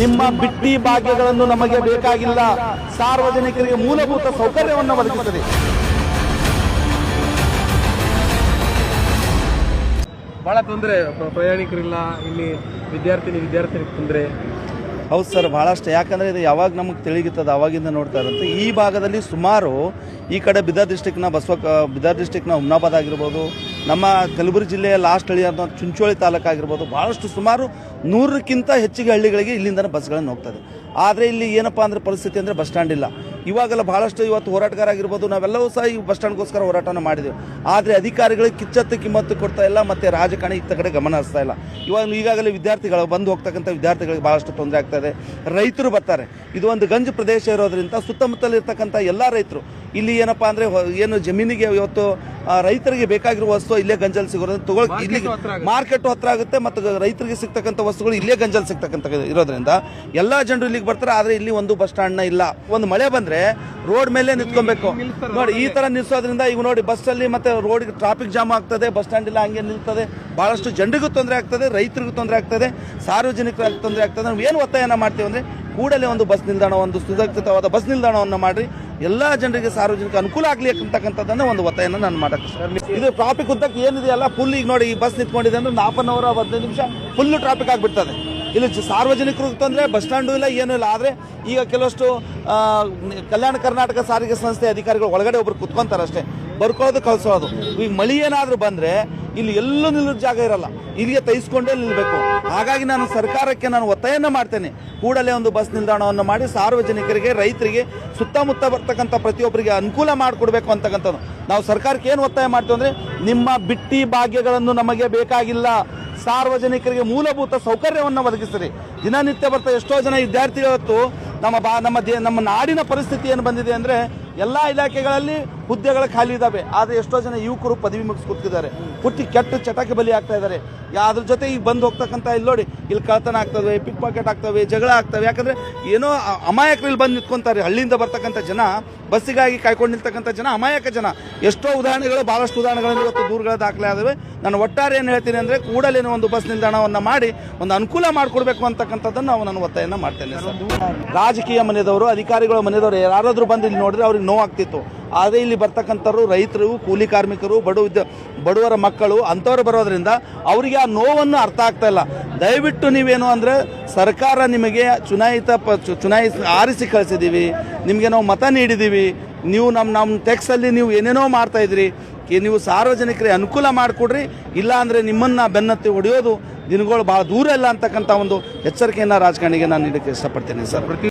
ನಿಮ್ಮ ಬಿಟ್ಟಿ ಭಾಗ್ಯಗಳನ್ನು ನಮಗೆ ಬೇಕಾಗಿಲ್ಲ. ಸಾರ್ವಜನಿಕರಿಗೆ ಮೂಲಭೂತ ಸೌಕರ್ಯವನ್ನು ಒದಗಿಸುತ್ತದೆ. ಬಹಳ ತೊಂದರೆ ಪ್ರಯಾಣಿಕರಿಲ್ಲ ಇಲ್ಲಿ ವಿದ್ಯಾರ್ಥಿನಿ ವಿದ್ಯಾರ್ಥಿನಿ ತೊಂದರೆ. ಹೌದು ಸರ್ ಭಾಳಷ್ಟು ಯಾಕಂದರೆ ಇದು ಯಾವಾಗ ನಮಗೆ ತಿಳಿಗಿತ್ತದ ಅವಾಗಿಂದ ನೋಡ್ತಾ ಇರುತ್ತೆ ಈ ಭಾಗದಲ್ಲಿ ಸುಮಾರು ಈ ಕಡೆ ಬಿದರ್ ಡಿಸ್ಟಿಕ್ನ ಬಸವ ಬಿದರ್ ಡಿಸ್ಟಿಕ್ನ ಹುಮ್ನಾಬಾದ್ ಆಗಿರ್ಬೋದು ನಮ್ಮ ಕಲಬುರಗಿ ಜಿಲ್ಲೆಯ ಲಾಸ್ಟ್ ಹಳ್ಳಿ ಅಂತ ಚುಂಚೋಳಿ ತಾಲೂಕು ಆಗಿರ್ಬೋದು ಭಾಳಷ್ಟು ಸುಮಾರು ನೂರಕ್ಕಿಂತ ಹೆಚ್ಚಿಗೆ ಹಳ್ಳಿಗಳಿಗೆ ಇಲ್ಲಿಂದ ಬಸ್ಗಳನ್ನು ಹೋಗ್ತದೆ. ಆದರೆ ಇಲ್ಲಿ ಏನಪ್ಪ ಅಂದ್ರೆ ಪರಿಸ್ಥಿತಿ ಅಂದರೆ ಬಸ್ ಸ್ಟ್ಯಾಂಡ್ ಇಲ್ಲ. ಇವಾಗೆಲ್ಲ ಭಾಳಷ್ಟು ಇವತ್ತು ಹೋರಾಟಗಾರ ಆಗಿರ್ಬೋದು, ನಾವೆಲ್ಲವೂ ಸಹ ಈ ಬಸ್ ಸ್ಟ್ಯಾಂಡ್ಗೋಸ್ಕರ ಹೋರಾಟನ ಮಾಡಿದೆವು. ಆದರೆ ಅಧಿಕಾರಿಗಳಿಗೆ ಕಿಚ್ಚತ್ತು ಕಿಮ್ಮತ್ತು ಕೊಡ್ತಾ ಇಲ್ಲ ಮತ್ತು ರಾಜಕಾರಣಿ ಇತ್ತ ಕಡೆ ಗಮನ ಹರಿಸ್ತಾ ಇಲ್ಲ. ಇವಾಗ ಈಗಾಗಲೇ ವಿದ್ಯಾರ್ಥಿಗಳು ಬಂದು ಹೋಗ್ತಕ್ಕಂಥ ವಿದ್ಯಾರ್ಥಿಗಳಿಗೆ ಭಾಳಷ್ಟು ತೊಂದರೆ ಆಗ್ತಾ ರೈತರು ಬರ್ತಾರೆ. ಇದು ಒಂದು ಗಂಜು ಪ್ರದೇಶ ಇರೋದ್ರಿಂದ ಸುತ್ತಮುತ್ತಲಿರ್ತಕ್ಕಂಥ ಎಲ್ಲ ರೈತರು ಇಲ್ಲಿ ಏನಪ್ಪಾ ಅಂದ್ರೆ ಏನು ಜಮೀನಿಗೆ ಇವತ್ತು ರೈತರಿಗೆ ಬೇಕಾಗಿರುವ ವಸ್ತು ಇಲ್ಲೇ ಗಂಜಲ್ ಸಿಗೋದ್ರಿಂದ ತಗೊಳ್ ಇಲ್ಲಿ ಮಾರ್ಕೆಟ್ ಹತ್ರ ಆಗುತ್ತೆ ಮತ್ತು ರೈತರಿಗೆ ಸಿಗ್ತಕ್ಕಂಥ ವಸ್ತುಗಳು ಇಲ್ಲೇ ಗಂಜಲ್ ಸಿಗ್ತಕ್ಕಂಥ ಇರೋದ್ರಿಂದ ಎಲ್ಲ ಜನರು ಇಲ್ಲಿಗೆ ಬರ್ತಾರೆ ಆದರೆ ಇಲ್ಲಿ ಒಂದು ಬಸ್ ಸ್ಟ್ಯಾಂಡ್ನ ಇಲ್ಲ. ಒಂದು ಮಳೆ ಬಂದ್ರೆ ರೋಡ್ ಮೇಲೆ ನಿಂತ್ಕೊಬೇಕು. ನೋಡಿ ಈ ತರ ನಿಲ್ಸೋದ್ರಿಂದ ಈಗ ನೋಡಿ ಬಸ್ಸಲ್ಲಿ ಮತ್ತೆ ರೋಡ್ ಟ್ರಾಫಿಕ್ ಜಾಮ್ ಆಗ್ತದೆ ಬಸ್ ಸ್ಟ್ಯಾಂಡ್ ಇಲ್ಲ ಹಂಗೆ ನಿಲ್ತದೆ. ಬಹಳಷ್ಟು ಜನರಿಗೂ ತೊಂದರೆ ಆಗ್ತದೆ ರೈತರಿಗೂ ತೊಂದರೆ ಆಗ್ತದೆ ಸಾರ್ವಜನಿಕರಿಗೆ ತೊಂದರೆ ಆಗ್ತದೆ. ನಾವು ಏನು ಒತ್ತಾಯನ ಮಾಡ್ತೀವಿ ಅಂದ್ರೆ ಕೂಡಲೇ ಒಂದು ಬಸ್ ನಿಲ್ದಾಣ ಒಂದು ಸುರಕ್ಷಿತವಾದ ಬಸ್ ನಿಲ್ದಾಣವನ್ನು ಮಾಡಿ ಎಲ್ಲಾ ಜನರಿಗೆ ಸಾರ್ವಜನಿಕ ಅನುಕೂಲ ಆಗ್ಲಿ ಅಂತಕ್ಕಂಥದ್ದನ್ನ ಒಂದು ಒತ್ತಾಯನ ನಾನು ಮಾಡಕ್ಕೆ ಇದು ಟ್ರಾಫಿಕ್ ಉದ್ದಕ್ಕೆ ಏನಿದೆಯಲ್ಲ ಫುಲ್ ಈಗ ನೋಡಿ ಈ ಬಸ್ ನಿಂತ್ಕೊಂಡಿದೆ ಅಂದ್ರೆ ನಾಲ್ಕು ಅನ್ ಅವರ್ ಹದಿನೈದು ನಿಮಿಷ ಫುಲ್ ಟ್ರಾಫಿಕ್ ಆಗಿಬಿಡ್ತದೆ. ಇಲ್ಲಿ ಸಾರ್ವಜನಿಕರು ತೊಂದರೆ ಬಸ್ ಸ್ಟ್ಯಾಂಡು ಇಲ್ಲ, ಏನೂ ಇಲ್ಲ. ಆದರೆ ಈಗ ಕೆಲವಷ್ಟು ಕಲ್ಯಾಣ ಕರ್ನಾಟಕ ಸಾರಿಗೆ ಸಂಸ್ಥೆ ಅಧಿಕಾರಿಗಳು ಒಳಗಡೆ ಒಬ್ರು ಕುತ್ಕೊಂತಾರೆ ಅಷ್ಟೇ ಬರ್ಕೊಳ್ಳೋದು, ಕಳಿಸೋದು. ಈಗ ಮಳಿ ಏನಾದರೂ ಬಂದರೆ ಇಲ್ಲಿ ಎಲ್ಲೂ ನಿಲ್ಲೋ ಜಾಗ ಇರಲ್ಲ. ಇಲ್ಲಿಗೆ ತೈಸ್ಕೊಂಡೇ ನಿಲ್ಲಬೇಕು ಹಾಗಾಗಿ ನಾನು ಸರ್ಕಾರಕ್ಕೆ ನಾನು ಒತ್ತಾಯನ ಮಾಡ್ತೇನೆ. ಕೂಡಲೇ ಒಂದು ಬಸ್ ನಿಲ್ದಾಣವನ್ನು ಮಾಡಿ ಸಾರ್ವಜನಿಕರಿಗೆ, ರೈತರಿಗೆ, ಸುತ್ತಮುತ್ತ ಬರ್ತಕ್ಕಂಥ ಪ್ರತಿಯೊಬ್ಬರಿಗೆ ಅನುಕೂಲ ಮಾಡಿಕೊಡ್ಬೇಕು ಅಂತಕ್ಕಂಥದ್ದು. ನಾವು ಸರ್ಕಾರಕ್ಕೆ ಏನು ಒತ್ತಾಯ ಮಾಡ್ತೀವಿ ಅಂದರೆ, ನಿಮ್ಮ ಬಿಟ್ಟಿ ಭಾಗ್ಯಗಳನ್ನು ನಮಗೆ ಬೇಕಾಗಿಲ್ಲ. ಸಾರ್ವಜನಿಕರಿಗೆ ಮೂಲಭೂತ ಸೌಕರ್ಯವನ್ನು ಒದಗಿಸಿರಿ. ದಿನನಿತ್ಯ ಬರ್ತಾ ಎಷ್ಟೋ ಜನ ವಿದ್ಯಾರ್ಥಿಗಳು ನಮ್ಮ ಬಾ, ನಮ್ಮ ದೇ, ನಮ್ಮ ನಾಡಿನ ಪರಿಸ್ಥಿತಿ ಏನು ಬಂದಿದೆ ಅಂದರೆ, ಎಲ್ಲ ಇಲಾಖೆಗಳಲ್ಲಿ ಹುದ್ದೆಗಳು ಖಾಲಿ ಇದ್ದಾವೆ ಆದರೆ ಎಷ್ಟೋ ಜನ ಯುವಕರು ಪದವಿ ಮುಗಿಸಿ ಕೂತಿದ್ದಾರೆ ಹುಟ್ಟಿ ಕೆಟ್ಟ ಚಟಕ್ಕೆ ಬಲಿ ಆಗ್ತಾ ಇದ್ದಾರೆ. ಅದ್ರ ಜೊತೆ ಈಗ ಬಂದು ಹೋಗ್ತಕ್ಕಂಥ ಇಲ್ಲಿ ನೋಡಿ ಇಲ್ಲಿ ಕಳ್ತನ ಆಗ್ತವೆ ಪಿಕ್ ಪಾಕೆಟ್ ಆಗ್ತವೆ ಜಗಳ ಆಗ್ತವೆ. ಯಾಕಂದ್ರೆ ಏನೋ ಅಮಾಯಕರು ಇಲ್ಲಿ ಬಂದು ನಿಂತ್ಕೊಂತಾರೆ. ಹಳ್ಳಿಯಿಂದ ಬರ್ತಕ್ಕಂಥ ಜನ ಬಸ್ಸಿಗಾಗಿ ಕಾಯ್ಕೊಂಡು ನಿಲ್ತಕ್ಕಂಥ ಜನ ಅಮಾಯಕ ಜನ. ಎಷ್ಟೋ ಉದಾಹರಣೆಗಳು ಬಹಳಷ್ಟು ಉದಾಹರಣೆಗಳು ಇವತ್ತು ದೂರಗಳ ದಾಖಲೆ ಆದವೆ. ನಾನು ಒಟ್ಟಾರೆ ಏನು ಹೇಳ್ತೀನಿ ಅಂದರೆ ಕೂಡಲೇ ಒಂದು ಬಸ್ ನಿಲ್ದಾಣವನ್ನು ಮಾಡಿ ಒಂದು ಅನುಕೂಲ ಮಾಡಿಕೊಡ್ಬೇಕು ಅಂತಕ್ಕಂಥದ್ದನ್ನು ನಾವು ನಾನು ಒತ್ತಾಯನ ಮಾಡ್ತೇನೆ ಸರ್. ರಾಜಕೀಯ ಮನೆಯವರು ಅಧಿಕಾರಿಗಳ ಮನೆಯವರು ಯಾರಾದರೂ ಬಂದು ಇಲ್ಲಿ ನೋಡಿದ್ರೆ ಅವ್ರಿಗೆ ನೋವಾಗ್ತಿತ್ತು. ಆದರೆ ಇಲ್ಲಿ ಬರ್ತಕ್ಕಂಥವ್ರು ರೈತರು, ಕೂಲಿ ಕಾರ್ಮಿಕರು, ಬಡ ಬಡವರ ಮಕ್ಕಳು ಅಂಥವ್ರು ಬರೋದ್ರಿಂದ ಅವರಿಗೆ ಆ ನೋವನ್ನು ಅರ್ಥ ಆಗ್ತಾ ಇಲ್ಲ. ದಯವಿಟ್ಟು ನೀವೇನು ಅಂದರೆ ಸರ್ಕಾರ ನಿಮಗೆ ಚುನಾಯಿತ ಪ ಚುನಾಯಿಸಿ ಆರಿಸಿ ಕಳಿಸಿದ್ದೀವಿ ನಿಮಗೆ ನಾವು ಮತ ನೀಡಿದ್ದೀವಿ ನೀವು ನಮ್ಮ ನಮ್ಮ ಟ್ಯಾಕ್ಸಲ್ಲಿ ನೀವು ಏನೇನೋ ಮಾಡ್ತಾ ಇದ್ರಿ ಈ ನೀವು ಸಾರ್ವಜನಿಕರಿಗೆ ಅನುಕೂಲ ಮಾಡಿಕೊಡ್ರಿ, ಇಲ್ಲ ಅಂದರೆ ನಿಮ್ಮನ್ನು ಬೆನ್ನತ್ತಿ ಹೊಡೆಯೋದು ದಿನಗಳು ಭಾಳ ದೂರ ಇಲ್ಲ ಅಂತಕ್ಕಂಥ ಒಂದು ಎಚ್ಚರಿಕೆಯನ್ನು ರಾಜಕಾರಣಿಗೆ ನಾನು ನೀಡಕ್ಕೆ ಇಷ್ಟಪಡ್ತೇನೆ ಸರ್.